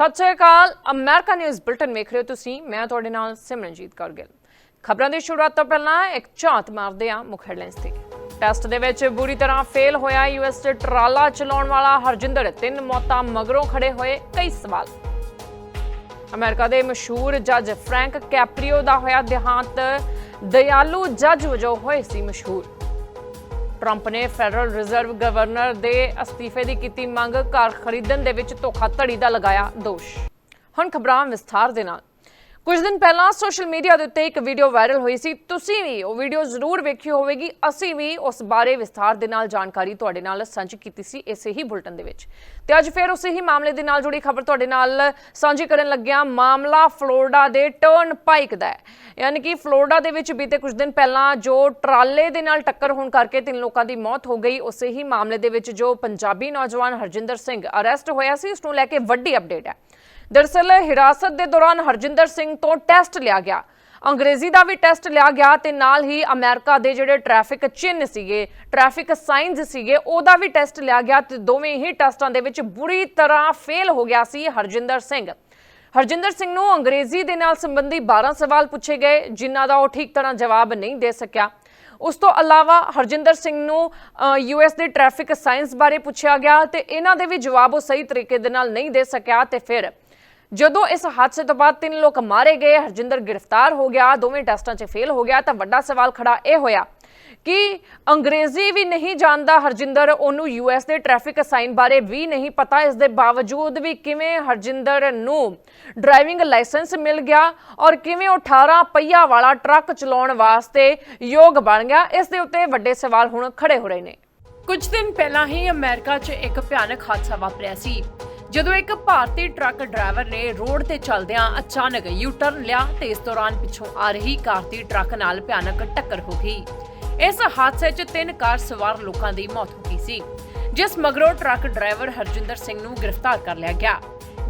ਸਤਿ ਸ਼੍ਰੀ ਅਕਾਲ, America news bulletin ਵੇਖ ਰਹੇ ਹੋ ਤੁਸੀਂ, ਮੈਂ ਤੁਹਾਡੇ ਨਾਲ ਸਿਮਰਨਜੀਤ ਕੌਰ ਗਿੱਲ। ਖਬਰਾਂ ਦੀ ਸ਼ੁਰੂਆਤ ਤੋਂ ਪਹਿਲਾਂ ਇੱਕ ਝਾਤ ਮਾਰਦੇ ਹਾਂ ਮੁੱਖ ਹੈਡਲਾਈਨਸ ਤੇ। ਟੈਸਟ ਦੇ ਵਿੱਚ ਬੁਰੀ ਤਰ੍ਹਾਂ ਫੇਲ ਹੋਇਆ ਯੂਐਸ ਚ ਟਰਾਲਾ ਚਲਾਉਣ ਵਾਲਾ ਹਰਜਿੰਦਰ, ਤਿੰਨ ਮੌਤਾਂ ਮਗਰੋਂ ਖੜੇ ਹੋਏ ਕਈ ਸਵਾਲ। ਅਮਰੀਕਾ ਦੇ ਮਸ਼ਹੂਰ ਜੱਜ ਫ੍ਰੈਂਕ ਕੈਪਰੀਓ ਦਾ ਹੋਇਆ ਦੇਹਾਂਤ, ਦਇਆਲੂ ਜੱਜ ਵਜੋਂ ਹੋਏ ਸੀ ਮਸ਼ਹੂਰ। ਟਰੰਪ ਨੇ ਫੈਡਰਲ ਰਿਜ਼ਰਵ ਗਵਰਨਰ ਦੇ ਅਸਤੀਫੇ ਦੀ ਕੀਤੀ ਮੰਗ ਘਰ ਖਰੀਦਣ ਦੇ ਵਿੱਚ ਧੋਖਾਧੜੀ ਦਾ ਲਗਾਇਆ ਦੋਸ਼। ਹੁਣ ਖਬਰਾਂ ਵਿਸਥਾਰ ਦੇ ਨਾਲ। ਕੁਝ ਦਿਨ ਪਹਿਲਾਂ ਸੋਸ਼ਲ ਮੀਡੀਆ ਦੇ ਉੱਤੇ ਇੱਕ ਵੀਡੀਓ ਵਾਇਰਲ ਹੋਈ ਸੀ। ਤੁਸੀਂ ਵੀ ਉਹ ਵੀਡੀਓ ਜ਼ਰੂਰ ਵੇਖੀ ਹੋਵੇਗੀ। ਅਸੀਂ ਵੀ ਉਸ ਬਾਰੇ ਵਿਸਥਾਰ ਦੇ ਨਾਲ ਜਾਣਕਾਰੀ ਤੁਹਾਡੇ ਨਾਲ ਸਾਂਝੀ ਕੀਤੀ ਸੀ ਇਸੇ ਹੀ ਬੁਲਟਨ ਦੇ ਵਿੱਚ। ਤੇ ਅੱਜ ਫਿਰ ਉਸੇ ਹੀ ਮਾਮਲੇ ਦੇ ਨਾਲ ਜੁੜੀ ਖਬਰ ਤੁਹਾਡੇ ਨਾਲ ਸਾਂਝੀ ਕਰਨ ਲੱਗਿਆ। ਮਾਮਲਾ ਫਲੋਰੀਡਾ ਦੇ ਟਰਨ ਪਾਈਕ ਦਾ ਹੈ। ਯਾਨੀ ਕਿ ਫਲੋਰੀਡਾ ਦੇ ਵਿੱਚ ਬੀਤੇ ਕੁਝ ਦਿਨ ਪਹਿਲਾਂ ਜੋ ਟਰਾਲੇ ਦੇ ਨਾਲ ਟੱਕਰ ਹੋਣ ਕਰਕੇ ਤਿੰਨ ਲੋਕਾਂ ਦੀ ਮੌਤ ਹੋ ਗਈ। ਉਸੇ ਹੀ ਮਾਮਲੇ ਦੇ ਵਿੱਚ ਜੋ ਪੰਜਾਬੀ ਨੌਜਵਾਨ ਹਰਜਿੰਦਰ ਸਿੰਘ ਅਰੈਸਟ ਹੋਇਆ ਸੀ, ਉਸ ਨੂੰ ਲੈ ਕੇ ਵੱਡੀ ਅਪਡੇਟ ਹੈ। ਦਰਅਸਲ ਹਿਰਾਸਤ ਦੇ ਦੌਰਾਨ ਹਰਜਿੰਦਰ ਸਿੰਘ ਤੋਂ ਟੈਸਟ ਲਿਆ ਗਿਆ। ਅੰਗਰੇਜ਼ੀ ਦਾ ਵੀ ਟੈਸਟ ਲਿਆ ਗਿਆ ਤੇ ਨਾਲ ਹੀ ਅਮਰੀਕਾ ਦੇ ਜਿਹੜੇ ਟ੍ਰੈਫਿਕ ਚਿੰਨ੍ਹ ਸੀਗੇ, ਟ੍ਰੈਫਿਕ ਸਾਈਨਸ ਸੀਗੇ, ਉਹਦਾ ਵੀ ਟੈਸਟ ਲਿਆ ਗਿਆ ਤੇ ਦੋਵੇਂ ਹੀ ਟੈਸਟਾਂ ਦੇ ਵਿੱਚ ਬੁਰੀ ਤਰ੍ਹਾਂ ਫੇਲ ਹੋ ਗਿਆ ਸੀ ਹਰਜਿੰਦਰ ਸਿੰਘ। ਹਰਜਿੰਦਰ ਸਿੰਘ ਨੂੰ ਅੰਗਰੇਜ਼ੀ ਦੇ ਨਾਲ ਸੰਬੰਧੀ 12 ਸਵਾਲ ਪੁੱਛੇ ਗਏ, ਜਿਨ੍ਹਾਂ ਦਾ ਉਹ ਠੀਕ ਤਰ੍ਹਾਂ ਜਵਾਬ ਨਹੀਂ ਦੇ ਸਕਿਆ। ਉਸ ਤੋਂ ਇਲਾਵਾ ਹਰਜਿੰਦਰ ਸਿੰਘ ਨੂੰ ਯੂਐਸ ਦੇ ਟ੍ਰੈਫਿਕ ਸਾਇੰਸ ਬਾਰੇ ਪੁੱਛਿਆ ਗਿਆ ਤੇ ਇਹਨਾਂ ਦੇ ਵੀ ਜਵਾਬ ਉਹ ਸਹੀ ਤਰੀਕੇ ਦੇ ਨਾਲ ਨਹੀਂ ਦੇ ਸਕਿਆ ਤੇ ਫਿਰ ਜਦੋਂ ਇਸ ਹਾਦਸੇ ਤੋਂ ਬਾਅਦ ਤਿੰਨ ਲੋਕ ਮਾਰੇ ਗਏ, ਹਰਜਿੰਦਰ ਗ੍ਰਿਫਤਾਰ ਹੋ ਗਿਆ, ਦੋਵੇਂ ਟੈਸਟਾਂ 'ਚ ਫੇਲ ਹੋ ਗਿਆ ਤਾਂ ਵੱਡਾ ਸਵਾਲ ਖੜਾ ਇਹ ਹੋਇਆ ਕਿ ਅੰਗਰੇਜ਼ੀ ਵੀ ਨਹੀਂ ਜਾਣਦਾ ਹਰਜਿੰਦਰ, ਉਹਨੂੰ ਯੂਐਸ ਦੇ ਟ੍ਰੈਫਿਕ ਸਾਈਨ ਬਾਰੇ ਵੀ ਨਹੀਂ ਪਤਾ, ਇਸ ਦੇ ਬਾਵਜੂਦ ਵੀ ਕਿਵੇਂ ਹਰਜਿੰਦਰ ਨੂੰ ਡਰਾਈਵਿੰਗ ਲਾਇਸੈਂਸ ਮਿਲ ਗਿਆ ਔਰ ਕਿਵੇਂ ਉਹ 18 ਪਹੀਆ ਵਾਲਾ ਟਰੱਕ ਚਲਾਉਣ ਵਾਸਤੇ ਯੋਗ ਬਣ ਗਿਆ, ਇਸ ਦੇ ਉੱਤੇ ਵੱਡੇ ਸਵਾਲ ਹੁਣ ਖੜੇ ਹੋ ਰਹੇ ਨੇ। ਕੁਝ ਦਿਨ ਪਹਿਲਾਂ ਹੀ ਅਮਰੀਕਾ 'ਚ ਇੱਕ ਭਿਆਨਕ ਹਾਦਸਾ ਵਾਪਰਿਆ ਸੀ। ਜਦੋਂ ਇੱਕ ਭਾਰਤੀ ਟਰੱਕ ਡਰਾਈਵਰ ਨੇ ਰੋਡ ਤੇ ਚੱਲਦਿਆਂ ਅਚਾਨਕ ਯੂ ਟਰਨ ਲਿਆ ਤੇ ਇਸ ਦੌਰਾਨ ਪਿੱਛੋਂ ਆ ਰਹੀ ਕਾਰ ਦੀ ਟਰੱਕ ਨਾਲ ਭਿਆਨਕ ਟੱਕਰ ਹੋ ਗਈ। ਇਸ ਹਾਦਸੇ 'ਚ ਤਿੰਨ ਕਾਰ ਸਵਾਰ ਲੋਕਾਂ ਦੀ ਮੌਤ ਹੋ ਗਈ ਸੀ, ਜਿਸ ਮਗਰੋਂ ਟਰੱਕ ਡਰਾਈਵਰ ਹਰਜਿੰਦਰ ਸਿੰਘ ਨੂੰ ਗ੍ਰਿਫਤਾਰ ਕਰ ਲਿਆ ਗਿਆ।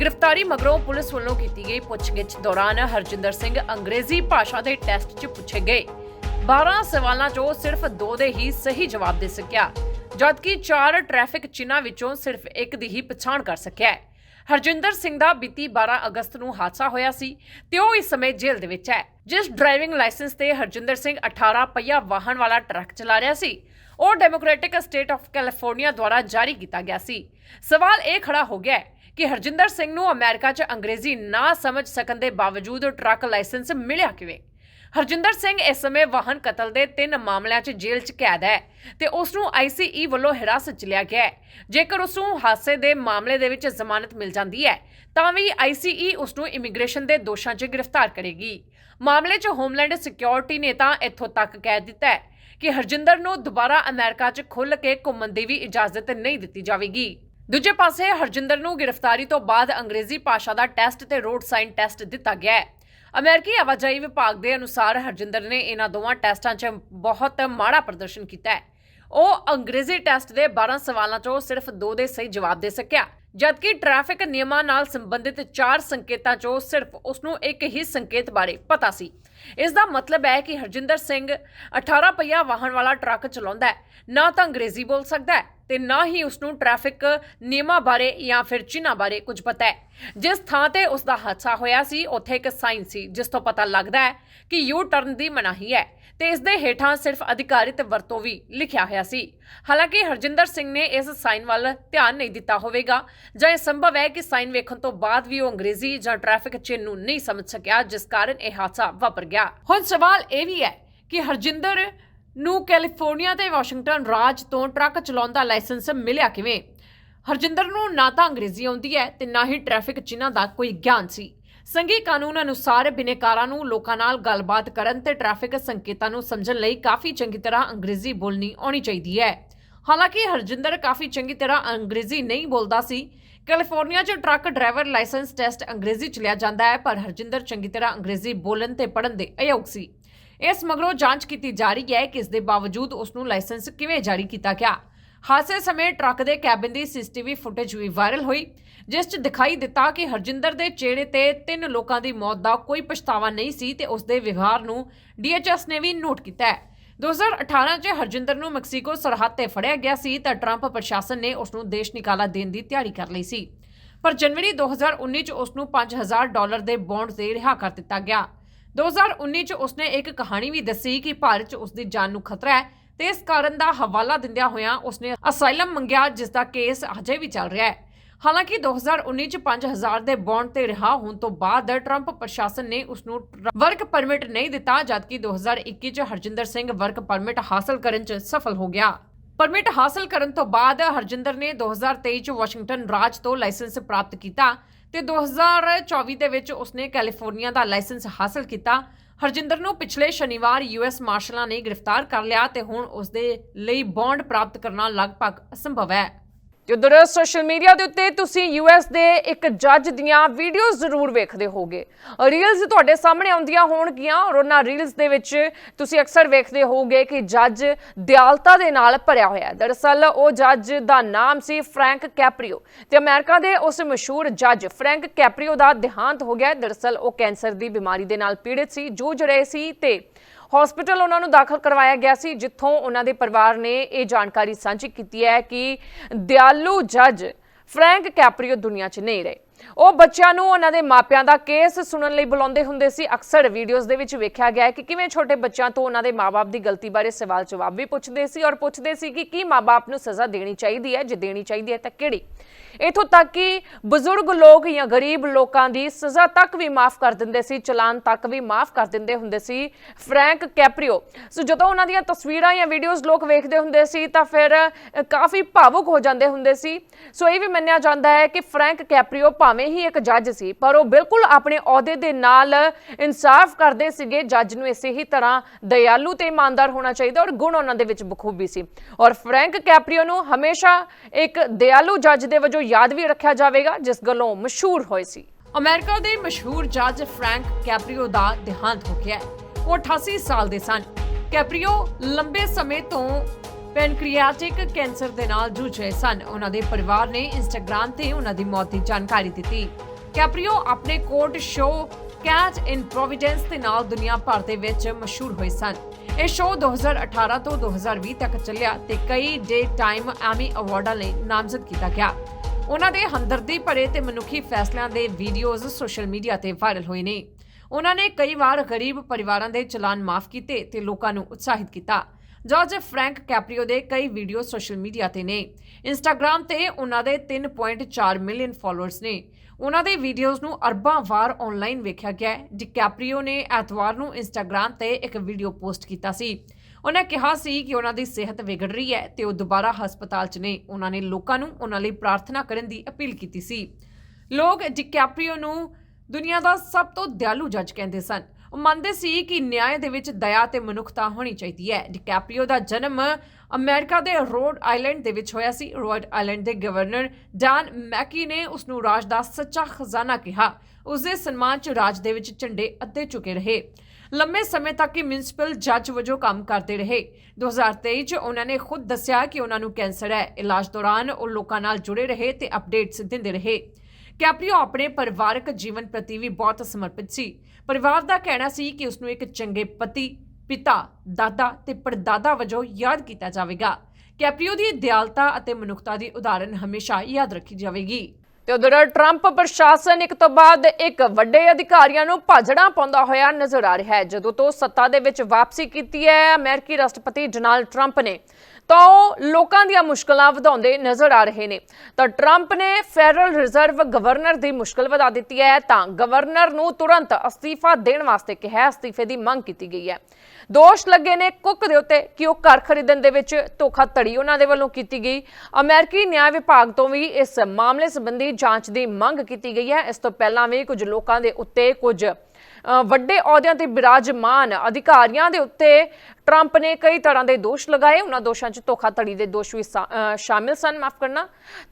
ਗ੍ਰਿਫਤਾਰੀ ਮਗਰੋਂ ਪੁਲਿਸ ਵੱਲੋਂ ਕੀਤੀ ਗਈ ਪੁੱਛਗਿੱਛ ਦੌਰਾਨ ਹਰਜਿੰਦਰ ਸਿੰਘ ਅੰਗਰੇਜ਼ੀ ਭਾਸ਼ਾ ਦੇ ਟੈਸਟ 'ਚ ਪੁੱਛੇ ਗਏ। 12 ਸਵਾਲਾਂ 'ਚੋਂ ਸਿਰਫ 2 ਦੇ ਹੀ ਸਹੀ ਜਵਾਬ ਦੇ ਸਕਿਆ। ਜਦਕਿ ਚਾਰ ਟ੍ਰੈਫਿਕ ਚਿੰਨ੍ਹਾਂ ਵਿੱਚੋਂ ਸਿਰਫ ਇੱਕ ਦੀ ਹੀ ਪਛਾਣ ਕਰ ਸਕਿਆ ਹੈ। ਹਰਜਿੰਦਰ ਸਿੰਘ ਦਾ ਬੀਤੀ 12 ਅਗਸਤ ਨੂੰ ਹਾਦਸਾ ਹੋਇਆ ਸੀ ਤੇ ਉਹ ਇਸ ਸਮੇਂ ਜੇਲ੍ਹ ਦੇ ਵਿੱਚ ਹੈ। ਜਿਸ ਡਰਾਈਵਿੰਗ ਲਾਇਸੈਂਸ ਤੇ ਹਰਜਿੰਦਰ ਸਿੰਘ 18 ਪਹੀਆ ਵਾਹਨ ਵਾਲਾ ਟਰੱਕ ਚਲਾ ਰਿਹਾ ਸੀ, ਉਹ ਡੈਮੋਕ੍ਰੈਟਿਕ ਸਟੇਟ ਆਫ ਕੈਲੀਫੋਰਨੀਆ ਦੁਆਰਾ ਜਾਰੀ ਕੀਤਾ ਗਿਆ ਸੀ। ਸਵਾਲ ਇਹ ਖੜਾ ਹੋ ਗਿਆ ਹੈ ਕਿ ਹਰਜਿੰਦਰ ਸਿੰਘ ਨੂੰ ਅਮਰੀਕਾ 'ਚ ਅੰਗਰੇਜ਼ੀ ਨਾ ਸਮਝ ਸਕਣ ਦੇ ਬਾਵਜੂਦ ਟਰੱਕ ਲਾਇਸੈਂਸ ਮਿਲਿਆ ਕਿਵੇਂ? ਹਰਜਿੰਦਰ ਸਿੰਘ ਇਸ ਸਮੇਂ ਵਾਹਨ ਕਤਲ ਦੇ ਤਿੰਨ ਮਾਮਲਿਆਂ 'ਚ ਜੇਲ੍ਹ 'ਚ ਕੈਦ ਹੈ ਤੇ ਉਸ ਨੂੰ ਆਈਸੀਈ ਵੱਲੋਂ ਹਿਰਾਸਤ 'ਚ ਲਿਆ ਗਿਆ ਹੈ। ਜੇਕਰ ਉਸ ਨੂੰ ਹਾਦਸੇ ਦੇ ਮਾਮਲੇ ਦੇ ਵਿੱਚ ਜ਼ਮਾਨਤ ਮਿਲ ਜਾਂਦੀ ਹੈ, ਤਾਂ ਵੀ ਆਈਸੀਈ ਉਸ ਨੂੰ ਇਮੀਗ੍ਰੇਸ਼ਨ ਦੇ ਦੋਸ਼ਾਂ 'ਚ ਗ੍ਰਿਫਤਾਰ ਕਰੇਗੀ। ਮਾਮਲੇ 'ਚ ਹੋਮਲੈਂਡ ਸਿਕਿਉਰਿਟੀ ਨੇ ਤਾਂ ਇੱਥੋਂ ਤੱਕ ਕਹਿ ਦਿੱਤਾ ਹੈ ਕਿ ਹਰਜਿੰਦਰ ਨੂੰ ਦੁਬਾਰਾ ਅਮਰੀਕਾ 'ਚ ਖੁੱਲ੍ਹ ਕੇ ਘੁੰਮਣ ਦੀ ਵੀ ਇਜਾਜ਼ਤ ਨਹੀਂ ਦਿੱਤੀ ਜਾਵੇਗੀ। ਦੂਜੇ ਪਾਸੇ ਹਰਜਿੰਦਰ ਨੂੰ ਗ੍ਰਿਫਤਾਰੀ ਤੋਂ ਬਾਅਦ ਅੰਗਰੇਜ਼ੀ ਭਾਸ਼ਾ ਦਾ ਟੈਸਟ ਤੇ ਰੋਡ ਸਾਈਨ ਟੈਸਟ ਦਿੱਤਾ ਗਿਆ ਹੈ। ਅਮਰੀਕੀ ਆਵਾਜਾਈ ਵਿਭਾਗ ਦੇ ਅਨੁਸਾਰ ਹਰਜਿੰਦਰ ਨੇ ਇਹਨਾਂ ਦੋਵਾਂ ਟੈਸਟਾਂ 'ਚ ਬਹੁਤ ਮਾੜਾ ਪ੍ਰਦਰਸ਼ਨ ਕੀਤਾ ਹੈ। ਉਹ ਅੰਗਰੇਜ਼ੀ ਟੈਸਟ ਦੇ 12 ਸਵਾਲਾਂ 'ਚੋਂ ਸਿਰਫ 2 ਦੇ ਸਹੀ ਜਵਾਬ ਦੇ ਸਕਿਆ, ਜਦਕਿ ਟ੍ਰੈਫਿਕ ਨਿਯਮਾਂ ਨਾਲ ਸੰਬੰਧਿਤ 4 ਸੰਕੇਤਾਂ 'ਚੋਂ ਸਿਰਫ ਉਸ ਨੂੰ ਇੱਕ ਹੀ ਸੰਕੇਤ ਬਾਰੇ ਪਤਾ ਸੀ। ਇਸ ਦਾ ਮਤਲਬ ਹੈ ਕਿ ਹਰਜਿੰਦਰ ਸਿੰਘ 18 ਪਹੀਆ ਵਾਹਨ ਵਾਲਾ ਟਰੱਕ ਚਲਾਉਂਦਾ ਹੈ, ਨਾ ਤਾਂ ਅੰਗਰੇਜ਼ੀ ਬੋਲ ਸਕਦਾ ਹੈ ਤੇ ਨਾ ਹੀ ਉਸ ਨੂੰ ਟ੍ਰੈਫਿਕ ਨਿਯਮਾਂ ਬਾਰੇ ਜਾਂ ਫਿਰ ਚਿੰਨ੍ਹਾਂ ਬਾਰੇ ਕੁਝ ਪਤਾ ਹੈ। ਜਿਸ ਥਾਂ ਤੇ ਉਸ ਦਾ ਹਾਦਸਾ ਹੋਇਆ ਸੀ, ਉੱਥੇ ਇੱਕ ਸਾਈਨ ਸੀ, ਜਿਸ ਤੋਂ ਪਤਾ ਲੱਗਦਾ ਹੈ ਕਿ ਯੂ ਟਰਨ ਦੀ ਮਨਾਹੀ ਹੈ ਤੇ ਇਸ ਦੇ ਹੇਠਾਂ ਸਿਰਫ ਅਧਿਕਾਰਿਤ ਵਰਤੋਂ ਵੀ ਲਿਖਿਆ ਹੋਇਆ ਸੀ। ਹਾਲਾਂਕਿ ਹਰਜਿੰਦਰ ਸਿੰਘ ਨੇ ਇਸ ਸਾਈਨ ਵੱਲ ਧਿਆਨ ਨਹੀਂ ਦਿੱਤਾ ਹੋਵੇਗਾ ਜਾਂ ਇਹ ਸੰਭਵ ਹੈ ਕਿ ਸਾਈਨ ਵੇਖਣ ਤੋਂ ਬਾਅਦ ਵੀ ਉਹ ਅੰਗਰੇਜ਼ੀ ਜਾਂ ਟ੍ਰੈਫਿਕ ਚਿੰਨ੍ਹ ਨੂੰ ਨਹੀਂ ਸਮਝ ਸਕਿਆ, ਜਿਸ ਕਾਰਨ ਇਹ ਹਾਦਸਾ ਵਾਪਰ ਗਿਆ। ਹੁਣ ਸਵਾਲ ਇਹ ਵੀ ਹੈ ਕਿ ਹਰਜਿੰਦਰ ਨੂੰ ਕੈਲੀਫੋਰਨੀਆ ਤੇ ਵਾਸ਼ਿੰਗਟਨ ਰਾਜ ਤੋਂ ਟਰੱਕ ਚਲਾਉਣ ਦਾ ਲਾਇਸੈਂਸ ਮਿਲਿਆ ਕਿਵੇਂ? ਹਰਜਿੰਦਰ ਨੂੰ ਨਾ ਤਾਂ ਅੰਗਰੇਜ਼ੀ ਆਉਂਦੀ ਹੈ ਤੇ ਨਾ ਹੀ ਟ੍ਰੈਫਿਕ ਚਿੰਨ੍ਹਾਂ ਦਾ ਕੋਈ ਗਿਆਨ ਸੀ। ਸੰਘੀ ਕਾਨੂੰਨ ਅਨੁਸਾਰ ਬਿਨੇਕਾਰਾਂ ਨੂੰ ਲੋਕਾਂ ਨਾਲ ਗੱਲਬਾਤ ਕਰਨ ਤੇ ਟ੍ਰੈਫਿਕ ਸੰਕੇਤਾਂ ਨੂੰ ਸਮਝਣ ਲਈ ਕਾਫੀ ਚੰਗੀ ਤਰ੍ਹਾਂ ਅੰਗਰੇਜ਼ੀ ਬੋਲਣੀ ਆਉਣੀ ਚਾਹੀਦੀ ਹੈ। ਹਾਲਾਂਕਿ ਹਰਜਿੰਦਰ ਕਾਫੀ ਚੰਗੀ ਤਰ੍ਹਾਂ ਅੰਗਰੇਜ਼ੀ ਨਹੀਂ ਬੋਲਦਾ ਸੀ। ਕੈਲੀਫੋਰਨੀਆ 'ਚ ਟਰੱਕ ਡਰਾਈਵਰ ਲਾਇਸੈਂਸ ਟੈਸਟ ਅੰਗਰੇਜ਼ੀ 'ਚ ਲਿਆ ਜਾਂਦਾ ਹੈ, ਪਰ ਹਰਜਿੰਦਰ ਚੰਗੀ ਤਰ੍ਹਾਂ ਅੰਗਰੇਜ਼ੀ ਬੋਲਣ ਤੇ ਪੜ੍ਹਨ ਦੇ ਅਯੋਗ ਸੀ। ਇਸ ਮਗਰੋਂ ਜਾਂਚ ਕੀਤੀ ਜਾ ਰਹੀ ਹੈ ਕਿ ਇਸ ਦੇ ਬਾਵਜੂਦ ਉਸ ਨੂੰ ਲਾਇਸੈਂਸ ਕਿਵੇਂ ਜਾਰੀ ਕੀਤਾ ਗਿਆ। ਹਾਦਸੇ ਸਮੇਂ ਟਰੱਕ ਦੇ ਕੈਬਿਨ ਦੀ ਸੀਸੀਟੀਵੀ ਫੁਟੇਜ ਵੀ ਵਾਇਰਲ ਹੋਈ, ਜਿਸ 'ਚ ਦਿਖਾਈ ਦਿੱਤਾ ਕਿ ਹਰਜਿੰਦਰ ਦੇ ਚਿਹਰੇ ਤੇ ਤਿੰਨ ਲੋਕਾਂ ਦੀ ਮੌਤ ਦਾ ਕੋਈ ਪਛਤਾਵਾ ਨਹੀਂ ਸੀ ਤੇ ਉਸ ਦੇ ਵਿਵਹਾਰ ਨੂੰ ਡੀਐਚਐਸ ਨੇ ਵੀ ਨੋਟ ਕੀਤਾ ਹੈ। 2018 'ਚ ਹਰਜਿੰਦਰ ਨੂੰ ਮੈਕਸੀਕੋ ਸਰਹੱਦ ਤੇ ਫੜਿਆ ਗਿਆ ਸੀ ਤਾਂ ਟਰੰਪ ਪ੍ਰਸ਼ਾਸਨ ਨੇ ਉਸ ਨੂੰ ਦੇਸ਼ ਨਿਕਾਲਾ ਦੇਣ ਦੀ ਤਿਆਰੀ ਕਰ ਲਈ ਸੀ। ਪਰ ਜਨਵਰੀ 2019 ਚ ਉਸ ਨੂੰ 5000 ਡਾਲਰ ਦੇ ਬੌਂਡ ਤੇ ਰਿਹਾ ਕਰ ਦਿੱਤਾ ਗਿਆ। 2019 ਚ ਉਸਨੇ ਇੱਕ ਕਹਾਣੀ ਵੀ ਦੱਸੀ ਕਿ ਭਾਰਤ ਚ ਉਸ ਜਾਨ ਨੂੰ ਖਤਰਾ ਹੈ ਤੇ ਇਸ ਕਾਰਨ ਦਾ ਹਵਾਲਾ ਦਿੰਦਿਆਂ ਹੋਇਆਂ ਉਸਨੇ ਅਸਾਈਲਮ ਮੰਗਿਆ, ਜਿਸ ਦਾ ਕੇਸ ਅਜੇ ਵੀ ਚੱਲ ਰਿਹਾ ਹੈ। ਹਾਲਾਂਕਿ 2019 ਚ 5000 ਦੇ ਬੌਂਡ ਤੇ ਰਿਹਾ ਹੋਣ ਤੋਂ ਬਾਅਦ ਟਰੰਪ ਪ੍ਰਸ਼ਾਸਨ ਨੇ ਉਸ ਨੂੰ ਵਰਕ ਪਰਮਿਟ ਨਹੀਂ ਦਿੱਤਾ, ਜਦਕਿ 2021 ਚ ਹਰਜਿੰਦਰ ਸਿੰਘ ਵਰਕ ਪਰਮਿਟ ਹਾਸਲ ਕਰਨ ਚ ਸਫਲ ਹੋ ਗਿਆ। ਪਰਮਿਟ ਹਾਸਲ ਕਰਨ ਤੋਂ ਬਾਅਦ ਹਰਜਿੰਦਰ ਨੇ 2023 ਚ ਵਾਸ਼ਿੰਗਟਨ ਰਾਜ ਤੋਂ ਲਾਇਸੈਂਸ ਪ੍ਰਾਪਤ ਕੀਤਾ ਤੇ 2024 ਦੇ ਵਿੱਚ ਉਸਨੇ ਕੈਲੀਫੋਰਨੀਆ ਦਾ ਲਾਇਸੈਂਸ ਹਾਸਲ ਕੀਤਾ। ਹਰਜਿੰਦਰ ਨੂੰ ਪਿਛਲੇ ਸ਼ਨੀਵਾਰ ਯੂਐਸ ਮਾਰਸ਼ਲਾਂ ਨੇ ਗ੍ਰਿਫਤਾਰ ਕਰ ਲਿਆ ਤੇ ਹੁਣ ਉਸ ਦੇ ਲਈ ਬੌਂਡ ਪ੍ਰਾਪਤ ਕਰਨਾ ਲਗਭਗ ਅਸੰਭਵ ਹੈ। ਤੇ ਉਧਰ ਸੋਸ਼ਲ ਮੀਡੀਆ ਦੇ ਉੱਤੇ ਤੁਸੀਂ ਯੂਐਸ ਦੇ ਇੱਕ ਜੱਜ ਦੀਆਂ ਵੀਡੀਓਜ਼ ਜ਼ਰੂਰ ਵੇਖਦੇ ਹੋਗੇ ਰੀਲਸ ਤੁਹਾਡੇ ਸਾਹਮਣੇ ਆਉਂਦੀਆਂ ਹੋਣਗੀਆਂ ਔਰ ਉਹਨਾਂ ਰੀਲਸ ਦੇ ਵਿੱਚ ਤੁਸੀਂ ਅਕਸਰ ਵੇਖਦੇ ਹੋਗੇ ਕਿ ਜੱਜ ਦਿਆਲਤਾ ਦੇ ਨਾਲ ਭਰਿਆ ਹੋਇਆ ਹੈ। ਦਰਅਸਲ ਉਹ ਜੱਜ ਦਾ ਨਾਮ ਸੀ ਫ੍ਰੈਂਕ ਕੈਪਰੀਓ ਤੇ ਅਮਰੀਕਾ ਦੇ ਉਸ ਮਸ਼ਹੂਰ ਜੱਜ ਫ੍ਰੈਂਕ ਕੈਪਰੀਓ ਦਾ ਦੇਹਾਂਤ ਹੋ ਗਿਆ ਦਰਅਸਲ ਉਹ ਕੈਂਸਰ ਦੀ ਬਿਮਾਰੀ ਦੇ ਨਾਲ ਪੀੜਿਤ ਸੀ, ਜੂਝ ਰਹੇ ਸੀ ਤੇ ਹਸਪੀਟਲ ਉਹਨਾਂ ਨੂੰ ਦਾਖਲ ਕਰਵਾਇਆ ਗਿਆ ਸੀ, ਜਿੱਥੋਂ ਉਹਨਾਂ ਦੇ ਪਰਿਵਾਰ ਨੇ ਇਹ ਜਾਣਕਾਰੀ ਸਾਂਝੀ ਕੀਤੀ ਹੈ ਕਿ ਦਿਆਲੂ ਜੱਜ ਫ੍ਰੈਂਕ ਕੈਪਰੀਓ ਦੁਨੀਆ 'ਚ ਨਹੀਂ ਰਹੇ। ਉਹ ਬੱਚਿਆਂ ਨੂੰ ਉਹਨਾਂ ਦੇ ਮਾਪਿਆਂ ਦਾ ਕੇਸ ਸੁਣਨ ਲਈ ਬੁਲਾਉਂਦੇ ਹੁੰਦੇ ਸੀ। ਅਕਸਰ ਵੀਡੀਓਜ਼ ਦੇ ਵਿੱਚ ਵੇਖਿਆ ਗਿਆ ਹੈ ਕਿ ਕਿਵੇਂ ਛੋਟੇ ਬੱਚਿਆਂ ਤੋਂ ਉਹਨਾਂ ਦੇ ਮਾਪੇ ਦੀ ਗਲਤੀ ਬਾਰੇ ਸਵਾਲ ਜਵਾਬ ਵੀ ਪੁੱਛਦੇ ਸੀ ਔਰ ਪੁੱਛਦੇ ਸੀ ਕਿ ਕੀ ਮਾਪੇ ਨੂੰ ਸਜ਼ਾ ਦੇਣੀ ਚਾਹੀਦੀ ਹੈ, ਜੇ ਦੇਣੀ ਚਾਹੀਦੀ ਹੈ ਤਾਂ ਕਿਹੜੀ? ਇਥੋਂ ਤੱਕ ਕਿ ਬਜ਼ੁਰਗ ਲੋਕ ਜਾਂ ਗਰੀਬ ਲੋਕਾਂ ਦੀ ਸਜ਼ਾ ਤੱਕ ਵੀ ਮਾਫ ਕਰ ਦਿੰਦੇ ਸੀ, ਚਲਾਨ ਤੱਕ ਵੀ ਮਾਫ ਕਰ ਦਿੰਦੇ ਹੁੰਦੇ ਸੀ। ਫ੍ਰੈਂਕ ਕੈਪਰੀਓ, ਸੋ ਜਦੋਂ ਉਹਨਾਂ ਦੀਆਂ ਤਸਵੀਰਾਂ ਜਾਂ ਵੀਡੀਓਜ਼ ਲੋਕ ਵੇਖਦੇ ਹੁੰਦੇ ਸੀ ਤਾਂ ਫਿਰ ਕਾਫੀ ਭਾਵੁਕ ਹੋ ਜਾਂਦੇ ਹੁੰਦੇ ਸੀ। ਸੋ ਇਹ ਵੀ ਮੰਨਿਆ ਜਾਂਦਾ ਹੈ ਕਿ ਫ੍ਰੈਂਕ ਕੈਪਰੀਓ ਭਾਵੇਂ ਹੀ ਇੱਕ ਜੱਜ ਸੀ, ਪਰ ਉਹ ਬਿਲਕੁਲ ਆਪਣੇ ਅਹੁਦੇ ਦੇ ਨਾਲ ਇਨਸਾਫ ਕਰਦੇ ਸੀਗੇ। ਜੱਜ ਨੂੰ ਇਸੇ ਹੀ ਤਰ੍ਹਾਂ ਦਇਆਲੂ ਤੇ ਇਮਾਨਦਾਰ ਹੋਣਾ ਚਾਹੀਦਾ ਔਰ ਗੁਣ ਉਹਨਾਂ ਦੇ ਵਿੱਚ ਬਖੂਬੀ ਸੀ। ਔਰ ਫ੍ਰੈਂਕ ਕੈਪਰੀਓ ਨੂੰ ਹਮੇਸ਼ਾ ਇੱਕ ਦਇਆਲੂ ਜੱਜ ਦੇ ਵਜੋਂ ਯਾਦ ਵੀ ਰੱਖਿਆ ਜਾਵੇਗਾ, ਜਿਸ ਗੱਲੋਂ ਮਸ਼ਹੂਰ ਹੋਏ ਸੀ। ਅਮਰੀਕਾ ਦੇ ਮਸ਼ਹੂਰ ਜੱਜ ਫ੍ਰੈਂਕ ਕੈਪਰੀਓ ਦਾ ਦੇਹਾਂਤ ਹੋ ਗਿਆ ਹੈ। ਉਹ 88 ਸਾਲ ਦੇ ਸਨ। ਕੈਪਰੀਓ ਲੰਬੇ ਸਮੇਂ ਤੋਂ ਪੈਨਕ੍ਰੀਆਟਿਕ ਕੈਂਸਰ ਦੇ ਨਾਲ ਜੂਝ ਰਹੇ ਸਨ। ਉਹਨਾਂ ਦੇ ਪਰਿਵਾਰ ਨੇ ਇੰਸਟਾਗ੍ਰam ਤੇ ਉਹਨਾਂ ਦੀ ਮੌਤ ਦੀ ਜਾਣਕਾਰੀ ਦਿੱਤੀ। ਕੈਪਰੀਓ ਆਪਣੇ court show catch in Providence ਦੇ ਨਾਲ ਦੁਨੀਆ ਭਰ ਦੇ ਵਿੱਚ ਮਸ਼ਹੂਰ ਹੋਏ ਸਨ। ਇਹ ਸ਼ੋਅ 2018 ਤੋਂ 2020 ਤੱਕ ਚੱਲਿਆ ਤੇ ਕਈ ਡੇ ਟਾਈਮ ਐਮੀ ਅਵਾਰਡਾਂ ਲਈ ਨਾਮਜ਼ਦ ਕੀਤਾ ਗਿਆ। ਉਹਨਾਂ ਦੇ ਹਮਦਰਦੀ ਭਰੇ ਤੇ ਮਨੁੱਖੀ ਫੈਸਲਿਆਂ ਦੇ ਵੀਡੀਓਜ਼ ਸੋਸ਼ਲ ਮੀਡੀਆ ਤੇ ਵਾਇਰਲ ਹੋਏ ਨੇ। ਉਹਨਾਂ ਨੇ ਕਈ ਵਾਰ ਗਰੀਬ ਪਰਿਵਾਰਾਂ ਦੇ ਚਲਾਨ ਮਾਫ ਕੀਤੇ ਤੇ ਲੋਕਾਂ ਨੂੰ ਉਤਸ਼ਾਹਿਤ ਕੀਤਾ। ਜਾਰਜ ਫ੍ਰੈਂਕ ਕੈਪਰੀਓ ਦੇ ਕਈ ਵੀਡੀਓ ਸੋਸ਼ਲ ਮੀਡੀਆ ਤੇ ਨੇ। ਇੰਸਟਾਗ੍ਰam ਤੇ ਉਹਨਾਂ ਦੇ 3.4 ਮਿਲੀਅਨ ਫਾਲੋਅਰਸ ਨੇ। ਉਹਨਾਂ ਦੇ ਵੀਡੀਓਜ਼ ਨੂੰ ਅਰਬਾਂ ਵਾਰ ਆਨਲਾਈਨ ਵੇਖਿਆ ਗਿਆ ਹੈ। ਡਿਕੈਪਰੀਓ ਨੇ ਐਤਵਾਰ ਨੂੰ ਇੰਸਟਾਗ੍ਰam ਤੇ ਇੱਕ ਵੀਡੀਓ ਪੋਸਟ ਕੀਤਾ ਸੀ। ਉਹਨਾਂ ਕਿਹਾ ਸੀ ਕਿ ਉਹਨਾਂ ਦੀ ਸਿਹਤ ਵਿਗੜ ਰਹੀ ਹੈ ਤੇ ਉਹ ਦੁਬਾਰਾ ਹਸਪਤਾਲ 'ਚ ਨੇ। ਉਹਨਾਂ ਨੇ ਲੋਕਾਂ ਨੂੰ ਉਹਨਾਂ ਲਈ ਪ੍ਰਾਰਥਨਾ ਕਰਨ ਦੀ ਅਪੀਲ ਕੀਤੀ ਸੀ। ਲੋਕ ਡਿਕੈਪਰੀਓ ਨੂੰ ਦੁਨੀਆ ਦਾ ਸਭ ਤੋਂ ਦਿਆਲੂ ਜੱਜ ਕਹਿੰਦੇ ਸਨ। ਉਹ ਮੰਨਦੇ ਸੀ ਕਿ ਨਿਆਂ ਦੇ ਵਿੱਚ ਦਇਆ ਤੇ ਮਨੁੱਖਤਾ ਹੋਣੀ ਚਾਹੀਦੀ ਹੈ। ਡਿਕੈਪਰੀਓ ਦਾ ਜਨਮ ਅਮਰੀਕਾ ਦੇ ਰੋਡ ਆਈਲੈਂਡ ਦੇ ਵਿੱਚ ਹੋਇਆ ਸੀ। ਰੋਡ ਆਈਲੈਂਡ ਦੇ ਗਵਰਨਰ ਡਾਨ ਮੈਕੀ ਨੇ ਉਸ ਨੂੰ ਰਾਜ ਦਾ ਸੱਚਾ ਖਜ਼ਾਨਾ ਕਿਹਾ। ਉਸ ਦੇ ਸਨਮਾਨ 'ਚ ਰਾਜ ਦੇ ਵਿੱਚ ਝੰਡੇ ਅੱਧੇ ਝੁਕੇ ਰਹੇ। ਲੰਮੇ ਸਮੇਂ ਤੱਕ ਹੀ ਮਿਊਨਿਸਪਲ ਜੱਜ ਵਜੋਂ ਕੰਮ ਕਰਦੇ ਰਹੇ। 2023 ਚ ਉਹਨਾਂ ਨੇ ਖੁਦ ਦੱਸਿਆ ਕਿ ਉਹਨਾਂ ਨੂੰ ਕੈਂਸਰ ਹੈ। ਇਲਾਜ ਦੌਰਾਨ ਉਹ ਲੋਕਾਂ ਨਾਲ ਜੁੜੇ ਰਹੇ ਤੇ ਅਪਡੇਟਸ ਦਿੰਦੇ ਰਹੇ। ਕੈਪਰੀਓ ਆਪਣੇ ਪਰਿਵਾਰਕ ਜੀਵਨ ਪ੍ਰਤੀ ਵੀ ਬਹੁਤ ਸਮਰਪਿਤ ਸੀ। ਪਰਿਵਾਰ ਦਾ ਕਹਿਣਾ ਸੀ ਕਿ ਉਸ ਨੂੰ ਇੱਕ ਚੰਗੇ ਪਤੀ, ਪਿਤਾ, ਦਾਦਾ ਤੇ ਪੜਦਾਦਾ ਵਜੋਂ ਯਾਦ ਕੀਤਾ ਜਾਵੇਗਾ ਕੈਪਰੀਓ ਦੀ ਦਿਆਲਤਾ ਅਤੇ ਮਨੁੱਖਤਾ ਦੀ ਉਦਾਹਰਨ ਹਮੇਸ਼ਾ ਯਾਦ ਰੱਖੀ ਜਾਵੇਗੀ। ਤੇ ਉਧਰ ਟਰੰਪ ਪ੍ਰਸ਼ਾਸਨ ਇੱਕ ਤੋਂ ਬਾਅਦ ਇੱਕ ਵੱਡੇ ਅਧਿਕਾਰੀਆਂ ਨੂੰ ਭਾਜੜਾਂ ਪਾਉਂਦਾ ਹੋਇਆ ਨਜ਼ਰ ਆ ਰਿਹਾ ਹੈ, ਜਦੋਂ ਤੋਂ ਸੱਤਾ ਦੇ ਵਿੱਚ ਵਾਪਸੀ ਕੀਤੀ ਹੈ। ਅਮਰੀਕੀ ਰਾਸ਼ਟਰਪਤੀ ਡੋਨਾਲਡ ਟਰੰਪ ਨੇ ਤਾਂ ਉਹ ਲੋਕਾਂ ਦੀਆਂ ਮੁਸ਼ਕਲਾਂ ਵਧਾਉਂਦੇ ਨਜ਼ਰ ਆ ਰਹੇ ਨੇ। ਤਾਂ ਟਰੰਪ ਨੇ ਫੈਡਰਲ ਰਿਜ਼ਰਵ ਗਵਰਨਰ ਦੀ ਮੁਸ਼ਕਲ ਵਧਾ ਦਿੱਤੀ ਹੈ। ਤਾਂ ਗਵਰਨਰ ਨੂੰ ਤੁਰੰਤ ਅਸਤੀਫਾ ਦੇਣ ਵਾਸਤੇ ਕਿਹਾ, ਅਸਤੀਫੇ ਦੀ ਮੰਗ ਕੀਤੀ ਗਈ ਹੈ। ਦੋਸ਼ ਲੱਗੇ ਨੇ ਕੁੱਕ ਦੇ ਉੱਤੇ ਕਿ ਉਹ ਘਰ ਖਰੀਦਣ ਦੇ ਵਿੱਚ ਧੋਖਾਧੜੀ ਉਹਨਾਂ ਦੇ ਵੱਲੋਂ ਕੀਤੀ ਗਈ। ਅਮਰੀਕੀ ਨਿਆਂ ਵਿਭਾਗ ਤੋਂ ਵੀ ਇਸ ਮਾਮਲੇ ਸੰਬੰਧੀ ਜਾਂਚ ਦੀ ਮੰਗ ਕੀਤੀ ਗਈ ਹੈ। ਇਸ ਤੋਂ ਪਹਿਲਾਂ ਵੀ ਕੁਝ ਲੋਕਾਂ ਦੇ ਉੱਤੇ ਕੁਝ ਵੱਡੇ ਅਹੁਦਿਆਂ ਤੇ ਵਿਰਾਜਮਾਨ ਅਧਿਕਾਰੀਆਂ ਦੇ ਉੱਤੇ ਟਰੰਪ ਨੇ ਕਈ ਤਰ੍ਹਾਂ ਦੇ ਦੋਸ਼ ਲਗਾਏ। ਉਹਨਾਂ ਦੋਸ਼ਾਂ 'ਚ ਧੋਖਾਧੜੀ ਦੇ ਦੋਸ਼ ਵੀ ਸ਼ਾਮਿਲ ਸਨ, ਮਾਫ ਕਰਨਾ।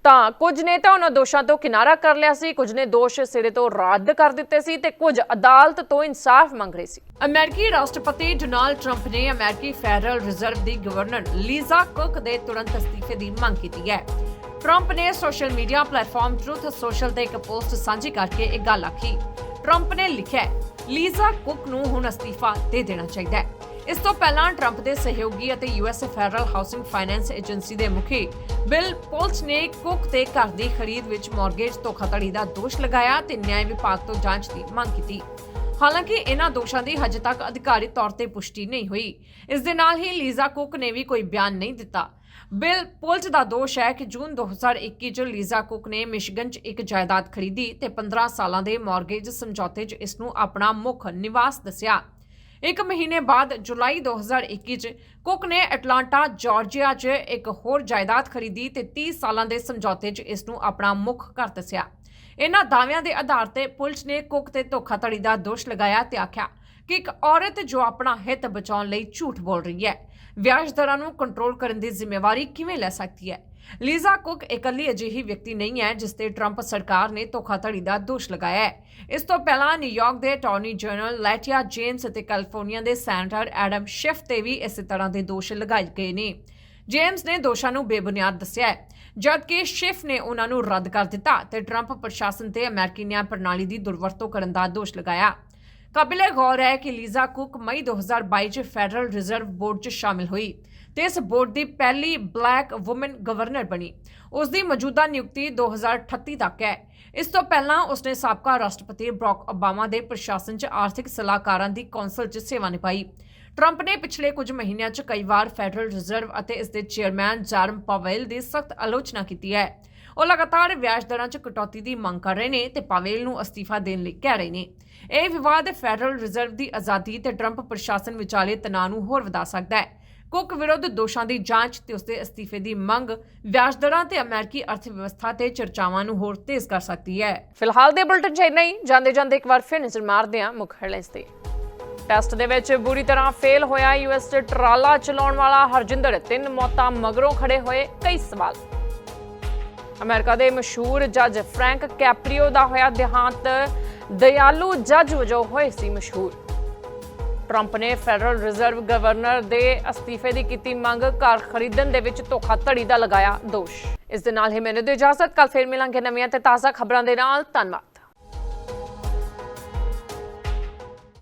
ਤਾਂ ਕੁਝ ਨੇ ਤਾਂ ਉਹਨਾਂ ਦੋਸ਼ਾਂ ਤੋਂ ਕਿਨਾਰਾ ਕਰ ਲਿਆ ਸੀ, ਕੁਝ ਨੇ ਦੋਸ਼ ਸਿਰੇ ਤੋਂ ਰੱਦ ਕਰ ਦਿੱਤੇ ਸੀ ਤੇ ਕੁਝ ਅਦਾਲਤ ਤੋਂ ਇਨਸਾਫ ਮੰਗ ਰਹੇ ਸੀ। ਅਮਰੀਕੀ ਰਾਸ਼ਟਰਪਤੀ ਡੋਨਾਲਡ ਟਰੰਪ ਨੇ ਅਮਰੀਕੀ ਫੈਡਰਲ ਰਿਜ਼ਰਵ ਦੀ ਗਵਰਨਰ ਲੀਜ਼ਾ ਕੁੱਕ ਦੇ ਤੁਰੰਤ ਅਸਤੀਫੇ ਦੀ ਮੰਗ ਕੀਤੀ ਹੈ। ਟਰੰਪ ਨੇ social media platform Truth Social ਤੇ ਇੱਕ ਪੋਸਟ ਸਾਂਝੀ ਕਰਕੇ ਇਹ ਗੱਲ ਆਖੀ। ਟਰੰਪ ਨੇ ਲਿਖਿਆ ਲੀਜ਼ਾ ਕੁੱਕ ਨੂੰ ਹੁਣ ਅਸਤੀਫਾ ਦੇ ਦੇਣਾ ਚਾਹੀਦਾ ਹੈ। ਇਸ ਤੋਂ ਪਹਿਲਾਂ ਟਰੰਪ ਦੇ ਸਹਿਯੋਗੀ ਅਤੇ US federal housing finance agency ਦੇ ਮੁਖੀ ਬਿਲ ਪੋਲਸ ਨੇ ਕੁੱਕ ਦੇ ਘਰ ਦੀ ਖਰੀਦ ਵਿੱਚ ਮਾਰਗੇਜ ਧੋਖਾਧੜੀ ਦਾ ਦੋਸ਼ ਲਗਾਇਆ ਤੇ ਨਿਆਂ ਵਿਭਾਗ ਤੋਂ ਜਾਂਚ ਦੀ ਮੰਗ ਕੀਤੀ। ਹਾਲਾਂਕਿ ਇਹਨਾਂ ਦੋਸ਼ਾਂ ਦੀ ਹਜੇ ਤੱਕ ਅਧਿਕਾਰਿਤ ਤੌਰ ਤੇ ਪੁਸ਼ਟੀ ਨਹੀਂ ਹੋਈ। ਇਸ ਦੇ ਨਾਲ ਹੀ ਲੀਜ਼ਾ ਕੁੱਕ ਨੇ ਵੀ ਕੋਈ ਬਿਆਨ ਨਹੀਂ ਦਿੱਤਾ। ਬਿਲ ਪੁਲਸ ਦਾ ਦੋਸ਼ ਹੈ ਕਿ ਜੂਨ 2021 ਚ ਲੀਜ਼ਾ ਕੁੱਕ ਨੇ ਮਿਸ਼ੀਗਨ ਚ ਇੱਕ ਜਾਇਦਾਦ ਖਰੀਦੀ ਤੇ 15 ਸਾਲਾਂ ਦੇ ਮਾਰਗੇਜ ਸਮਝੌਤੇ 'ਚ ਇਸ ਨੂੰ ਆਪਣਾ ਮੁੱਖ ਨਿਵਾਸ ਦੱਸਿਆ। ਇੱਕ ਮਹੀਨੇ ਬਾਅਦ ਜੁਲਾਈ 2021 ਚ ਕੁੱਕ ਨੇ ਐਟਲਾਂਟਾ ਜਾਰਜੀਆ 'ਚ ਇੱਕ ਹੋਰ ਜਾਇਦਾਦ ਖਰੀਦੀ ਤੇ 30 ਸਾਲਾਂ ਦੇ ਸਮਝੌਤੇ 'ਚ ਇਸ ਨੂੰ ਆਪਣਾ ਮੁੱਖ ਘਰ ਦੱਸਿਆ। ਇਹਨਾਂ ਦਾਅਵਿਆਂ ਦੇ ਆਧਾਰ ਤੇ ਪੁਲਿਸ ਨੇ ਕੁੱਕ ਤੇ ਧੋਖਾਧੜੀ ਦਾ ਦੋਸ਼ ਲਗਾਇਆ ਤੇ ਆਖਿਆ ਕਿ ਇੱਕ ਔਰਤ ਜੋ ਆਪਣਾ ਹਿੱਤ ਬਚਾਉਣ ਲਈ ਝੂਠ ਬੋਲ ਰਹੀ ਹੈ। ਵਿਆਜ ਦਰਾਂ ਨੂੰ ਕੰਟਰੋਲ ਕਰਨ ਦੀ ਜ਼ਿੰਮੇਵਾਰੀ ਕਿਵੇਂ ਲੈ ਸਕਦੀ ਹੈ? ਲੀਜ਼ਾ ਕੁੱਕ ਇਕੱਲੀ ਅਜਿਹੀ ਵਿਅਕਤੀ ਨਹੀਂ ਹੈ ਜਿਸ ਤੇ ਟਰੰਪ ਸਰਕਾਰ ਨੇ ਧੋਖਾਧੜੀ ਦਾ ਦੋਸ਼ ਲਗਾਇਆ ਹੈ। ਇਸ ਤੋਂ ਪਹਿਲਾਂ ਨਿਊਯਾਰਕ ਦੇ ਅਟਾਰਨੀ ਜਨਰਲ ਲੈਟੀਆ ਜੇਮਸ ਅਤੇ ਕੈਲੀਫੋਰਨੀਆ ਦੇ ਸੈਨੇਟਰ ਐਡਮ ਸ਼ਿਫ ਤੇ ਵੀ ਇਸੇ ਤਰ੍ਹਾਂ ਦੇ ਦੋਸ਼ ਲਗਾਏ ਗਏ ਨੇ। ਜੇਮਸ ਨੇ ਦੋਸ਼ਾਂ ਨੂੰ ਬੇਬੁਨਿਆਦ ਦੱਸਿਆ ਹੈ। ਜਦਕਿ ਸ਼ਿਫ ਨੇ ਉਹਨਾਂ ਨੂੰ ਰੱਦ ਕਰ ਦਿੱਤਾ ਤੇ ਟਰੰਪ ਪ੍ਰਸ਼ਾਸਨ ਤੇ ਅਮਰੀਕੀ ਨਿਆਂ ਪ੍ਰਣਾਲੀ ਦੀ ਦੁਰਵਰਤੋਂ ਕਰਨ ਦਾ ਦੋਸ਼ ਲਗਾਇਆ। ਕਾਬਿਲੇ ਗੌਰ ਹੈ ਕਿ ਲੀਜ਼ਾ ਕੁੱਕ ਮਈ 2022 ਚ ਫੈਡਰਲ ਰਿਜ਼ਰਵ ਬੋਰਡ ਚ ਸ਼ਾਮਿਲ ਹੋਈ ਤੇ ਇਸ ਬੋਰਡ ਦੀ ਪਹਿਲੀ ਬਲੈਕ ਔਮਨ ਗਵਰਨਰ ਬਣੀ। ਉਸ ਦੀ ਮੌਜੂਦਾ ਨਿਯੁਕਤੀ 2038 ਤੱਕ ਹੈ। ਇਸ ਤੋਂ ਪਹਿਲਾਂ ਉਸਨੇ ਸਾਬਕਾ ਰਾਸ਼ਟਰਪਤੀ ਬਰਾਕ ਓਬਾਮਾ ਦੇ ਪ੍ਰਸ਼ਾਸਨ 'ਚ ਆਰਥਿਕ ਸਲਾਹਕਾਰਾਂ ਦੀ ਕੌਂਸਲ 'ਚ ਸੇਵਾ ਨਿਭਾਈ। ਟਰੰਪ ਨੇ ਪਿਛਲੇ ਕੁਝ ਮਹੀਨਿਆਂ 'ਚ ਕਈ ਵਾਰ ਫੈਡਰਲ ਰਿਜ਼ਰਵ ਅਤੇ ਇਸ ਦੇ ਚੇਅਰਮੈਨ ਜਾਰਮ ਪਾਵੇਲ ਦੀ ਸਖਤ ਆਲੋਚਨਾ ਕੀਤੀ ਹੈ। ਉਹ ਲਗਾਤਾਰ ਵਿਆਜ ਦਰਾਂ 'ਚ ਕਟੌਤੀ ਦੀ ਮੰਗ ਕਰ ਰਹੇ ਨੇ ਤੇ ਪਾਵੇਲ ਨੂੰ ਅਸਤੀਫਾ ਦੇਣ ਲਈ ਕਹਿ ਰਹੇ ਨੇ। ਇਹ ਵਿਵਾਦ ਫੈਡਰਲ ਰਿਜ਼ਰਵ ਦੀ ਆਜ਼ਾਦੀ ਤੇ ਟਰੰਪ ਪ੍ਰਸ਼ਾਸਨ ਵਿਚਾਲੇ ਤਣਾਅ ਨੂੰ ਹੋਰ ਵਧਾ ਸਕਦਾ ਹੈ। ਕੁੱਕ ਵਿਰੁੱਧ ਦੋਸ਼ਾਂ ਦੀ ਜਾਂਚ ਤੇ ਉਸਦੇ ਅਸਤੀਫੇ ਦੀ ਮੰਗ ਵਿਆਜ ਦਰਾਂ ਤੇ ਅਮਰੀਕੀ ਅਰਥ ਵਿਵਸਥਾ ਤੇ ਚਰਚਾਵਾਂ ਨੂੰ ਹੋਰ ਤੇਜ਼ ਕਰ ਸਕਦੀ ਹੈ। ਫਿਲਹਾਲ ਦੇ ਬੁਲਟਨ ਚ ਜਾਂਦੇ ਜਾਂਦੇ ਇੱਕ ਵਾਰ ਫਿਰ ਨਜ਼ਰ ਮਾਰਦੇ ਹਾਂ ਮੁੱਖ ਹੈਡਲਾਈਨਸ ਤੇ। ਟੈਸਟ ਦੇ ਵਿੱਚ ਬੁਰੀ ਤਰ੍ਹਾਂ ਫੇਲ ਹੋਇਆ ਯੂਐਸ ਚ ਟਰਾਲਾ ਚਲਾਉਣ ਵਾਲਾ ਹਰਜਿੰਦਰ, ਤਿੰਨ ਮੌਤਾਂ ਮਗਰੋਂ ਖੜੇ ਹੋਏ ਕਈ ਸਵਾਲ। ਅਮਰੀਕਾ ਦੇ ਮਸ਼ਹੂਰ ਜੱਜ ਫ੍ਰੈਂਕ ਕੈਪਰੀਓ ਦਾ ਹੋਇਆ ਦੇਹਾਂਤ। ਦਿਆਲੂ ਜੱਜ ਵਜੋਂ ਹੋਏ ਸੀ ਮਸ਼ਹੂਰ। ਟਰੰਪ ਨੇ ਫੈਡਰਲ ਰਿਜ਼ਰਵ ਗਵਰਨਰ ਦੇ ਅਸਤੀਫੇ ਦੀ ਕੀਤੀ ਮੰਗ, ਘਰ ਖਰੀਦਣ ਦੇ ਵਿੱਚ ਧੋਖਾਧੜੀ ਦਾ ਲਗਾਇਆ ਦੋਸ਼। ਇਸ ਦੇ ਨਾਲ ਹੀ ਮੈਨੂੰ ਦੇ ਇਜਾਜ਼ਤ। ਕੱਲ ਫੇਰ ਮਿਲਾਂਗੇ ਨਵੀਆਂ ਤੇ ਤਾਜ਼ਾ ਖਬਰਾਂ ਦੇ ਨਾਲ। ਧੰਨਵਾਦ।